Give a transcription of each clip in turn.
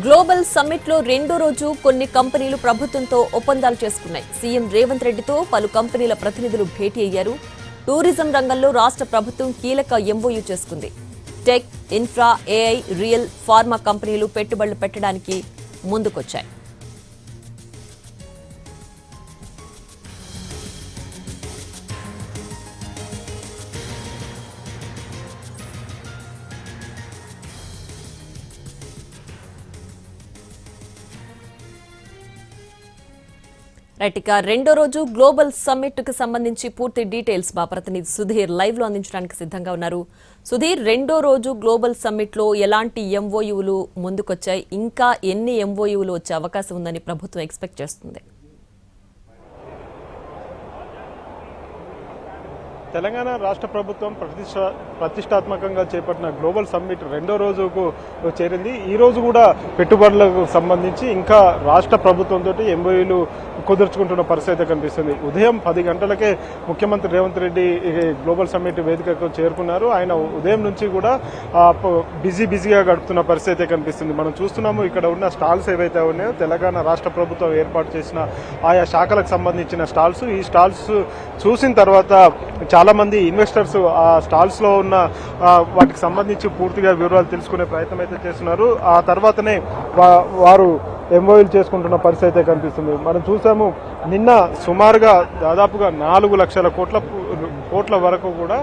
Global సమ్మిట్లో రెండో రోజు కొన్ని కంపెనీలు ప్రభుత్వంతో ఒప్పందాలు చేసుకున్నాయి. సీఎం రేవంత్ రెడ్డితో పలు కంపెనీల ప్రతినిధులు భేటీ అయ్యారు. టూరిజం రంగంలో రాష్ట్ర ప్రభుత్వం కీలక ఎంఓయూ చేసుకుంది. Tech infra AI real pharma కంపెనీలు పెట్టుబడులు పెట్టడానికి ముందుకొచ్చాయి. రైట్ ఇక రెండో రోజు గ్లోబల్ సమ్మిట్కు సంబంధించి పూర్తి డీటెయిల్స్ మా ప్రతినిధి సుధీర్ లైవ్లో అందించడానికి సిద్ధంగా ఉన్నారు. సుధీర్ రెండో రోజు గ్లోబల్ సమ్మిట్లో ఎలాంటి ఎంఓయూలు ముందుకొచ్చాయి? ఇంకా ఎన్ని ఎంఓయూలు వచ్చే అవకాశం ఉందని ప్రభుత్వం ఎక్స్పెక్ట్ చేస్తుంది? తెలంగాణ రాష్ట్ర ప్రభుత్వం ప్రతిష్ట ప్రతిష్టాత్మకంగా చేపట్టిన గ్లోబల్ సమ్మిట్ రెండో రోజుకు చేరింది. ఈ రోజు కూడా పెట్టుబడులకు సంబంధించి ఇంకా రాష్ట్ర ప్రభుత్వంతో ఎంబోఈలు కుదుర్చుకుంటున్న పరిస్థితి అయితే కనిపిస్తుంది. ఉదయం పది గంటలకే ముఖ్యమంత్రి రేవంత్ రెడ్డి గ్లోబల్ సమ్మిట్ వేదికకు చేరుకున్నారు. ఆయన ఉదయం నుంచి కూడా బిజీ బిజీగా గడుపుతున్న పరిస్థితి అయితే కనిపిస్తుంది. మనం చూస్తున్నాము ఇక్కడ ఉన్న స్టాల్స్ ఏవైతే ఉన్నాయో తెలంగాణ రాష్ట్ర ప్రభుత్వం ఏర్పాటు చేసిన ఆయా శాఖలకు సంబంధించిన స్టాల్స్. ఈ స్టాల్స్ చూసిన తర్వాత చాలా మంది ఇన్వెస్టర్స్ ఆ స్టాల్స్లో ఉన్న వాటికి సంబంధించి పూర్తిగా వివరాలు తెలుసుకునే ప్రయత్నం అయితే చేస్తున్నారు. ఆ తర్వాతనే వారు ఎంఓఎల్ చేసుకుంటున్న పరిస్థితి అయితే కనిపిస్తుంది. మనం చూసాము నిన్న సుమారుగా దాదాపుగా నాలుగు లక్షల కోట్ల కోట్ల వరకు కూడా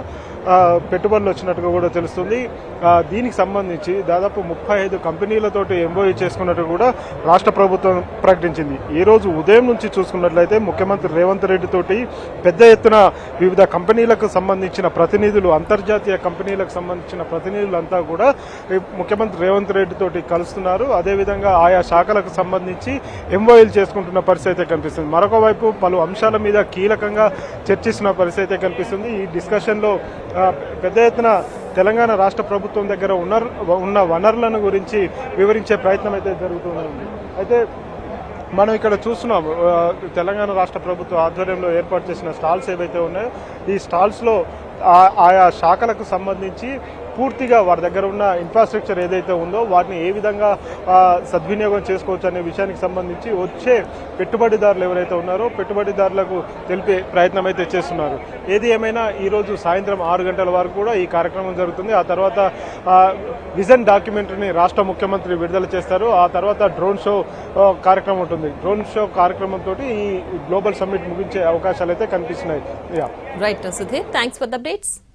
పెట్టుబడులు వచ్చినట్టుగా కూడా తెలుస్తుంది. దీనికి సంబంధించి దాదాపు ముప్పై ఐదు కంపెనీలతోటి ఎంఓయూ చేసుకున్నట్టు కూడా రాష్ట్ర ప్రభుత్వం ప్రకటించింది. ఈ రోజు ఉదయం నుంచి చూసుకున్నట్లయితే ముఖ్యమంత్రి రేవంత్ రెడ్డి తోటి పెద్ద ఎత్తున వివిధ కంపెనీలకు సంబంధించిన ప్రతినిధులు అంతర్జాతీయ కంపెనీలకు సంబంధించిన ప్రతినిధులంతా కూడా ముఖ్యమంత్రి రేవంత్ రెడ్డి తోటి కలుస్తున్నారు. అదేవిధంగా ఆయా శాఖలకు సంబంధించి ఎంఓఎల్ చేసుకుంటున్న పరిస్థితి అయితే కనిపిస్తుంది. మరొక మరొకవైపు పలు అంశాల మీద కీలకంగా చర్చిస్తున్న పరిస్థితి అయితే కనిపిస్తుంది. ఈ డిస్కషన్లో పెద్ద ఎత్తున తెలంగాణ రాష్ట్ర ప్రభుత్వం దగ్గర ఉన్న ఉన్న వనరులను గురించి వివరించే ప్రయత్నం అయితే జరుగుతుంది అయితే మనం ఇక్కడ చూస్తున్నాం తెలంగాణ రాష్ట్ర ప్రభుత్వ ఆధ్వర్యంలో ఏర్పాటు చేసిన స్టాల్స్ ఏవైతే ఉన్నాయో ఈ స్టాల్స్లో ఆయా శాఖలకు సంబంధించి పూర్తిగా వారి దగ్గర ఉన్న ఇన్ఫ్రాస్ట్రక్చర్ ఏదైతే ఉందో వాటిని ఏ విధంగా సద్వినియోగం చేసుకోవచ్చు అనే విషయానికి సంబంధించి వచ్చే పెట్టుబడిదారులు ఎవరైతే ఉన్నారో పెట్టుబడిదారులకు తెలిపే ప్రయత్నం అయితే చేస్తున్నారు. ఏది ఏమైనా ఈరోజు సాయంత్రం ఆరు గంటల వరకు కూడా ఈ కార్యక్రమం జరుగుతుంది. ఆ తర్వాత విజన్ డాక్యుమెంటరీని రాష్ట్ర ముఖ్యమంత్రి విడుదల చేస్తారు. ఆ తర్వాత డ్రోన్ షో కార్యక్రమం ఉంటుంది. డ్రోన్ షో కార్యక్రమంతో ఈ గ్లోబల్ సమ్మిట్ ముగించే అవకాశాలు అయితే కనిపిస్తున్నాయి. Yeah. Right Sudheer thanks for updates.